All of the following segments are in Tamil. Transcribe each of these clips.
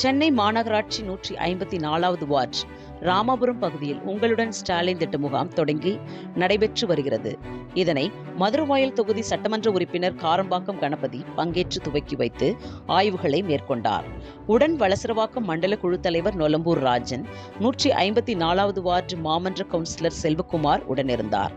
சென்னை மாநகராட்சி நூற்றி ஐம்பத்தி நாலாவது வார்டு ராமாபுரம் பகுதியில் உங்களுடன் ஸ்டாலின் திட்ட முகாம் தொடங்கி நடைபெற்று வருகிறது. இதனை மதுரவாயல் தொகுதி சட்டமன்ற உறுப்பினர் காரம்பாக்கம் கணபதி பங்கேற்று துவக்கி வைத்து ஆய்வுகளை மேற்கொண்டார். உடன் வளசரவாக்கம் மண்டல குழு தலைவர் நொலம்பூர் ராஜன் நூற்றி ஐம்பத்தி நாலாவது வார்டு மாமன்ற கவுன்சிலர் செல்வகுமார் உடனிருந்தார்.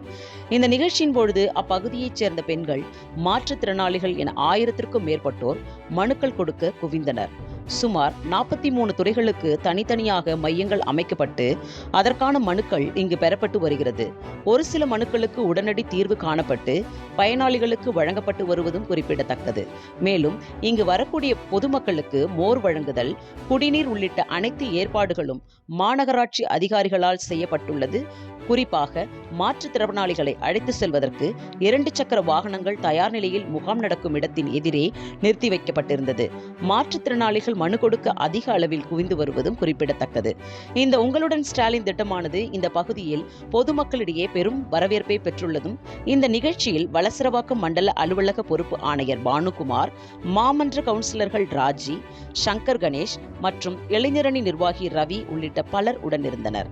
இந்த நிகழ்ச்சியின் பொழுது அப்பகுதியைச் சேர்ந்த பெண்கள் மாற்றுத்திறனாளிகள் என ஆயிரத்திற்கும் மேற்பட்டோர் மனுக்கள் கொடுக்க குவிந்தனர். சுமார் நாற்பத்தி மூணு துறைகளுக்கு தனித்தனியாக மையங்கள் அமைக்கப்பட்டு அதற்கான மனுக்கள் இங்கு பெறப்பட்டு வருகிறது. ஒரு சில மனுக்களுக்கு உடனடி தீர்வு காணப்பட்டு பயனாளிகளுக்கு வழங்கப்பட்டு வருவதும் குறிப்பிடத்தக்கது. மேலும் இங்கு வரக்கூடிய பொதுமக்களுக்கு மோர் வழங்குதல் குடிநீர் உள்ளிட்ட அனைத்து ஏற்பாடுகளும் மாநகராட்சி அதிகாரிகளால் செய்யப்பட்டுள்ளது. குறிப்பாக மாற்றுத்திறனாளிகளை அழைத்து செல்வதற்கு இரண்டு சக்கர வாகனங்கள் தயார் நிலையில் முகாம் நடக்கும் இடத்தின் எதிரே நிறுத்தி வைக்கப்பட்டிருந்தது. மாற்றுத்திறனாளிகள் மனு கொடுக்க அதிக அளவில் குவிந்து வருவதும் குறிப்பிடத்தக்கது. இந்த உங்களுடன் ஸ்டாலின் திட்டமானது இந்த பகுதியில் பொதுமக்களிடையே பெரும் வரவேற்பை பெற்றுள்ளதும் இந்த நிகழ்ச்சியில் வலசரவாக்கம் மண்டல அலுவலக பொறுப்பு ஆணையர் பானுகுமார் மாமன்ற கவுன்சிலர்கள் ராஜி சங்கர் கணேஷ் மற்றும் இளைஞரணி நிர்வாகி ரவி உள்ளிட்ட பலர் உடனிருந்தனர்.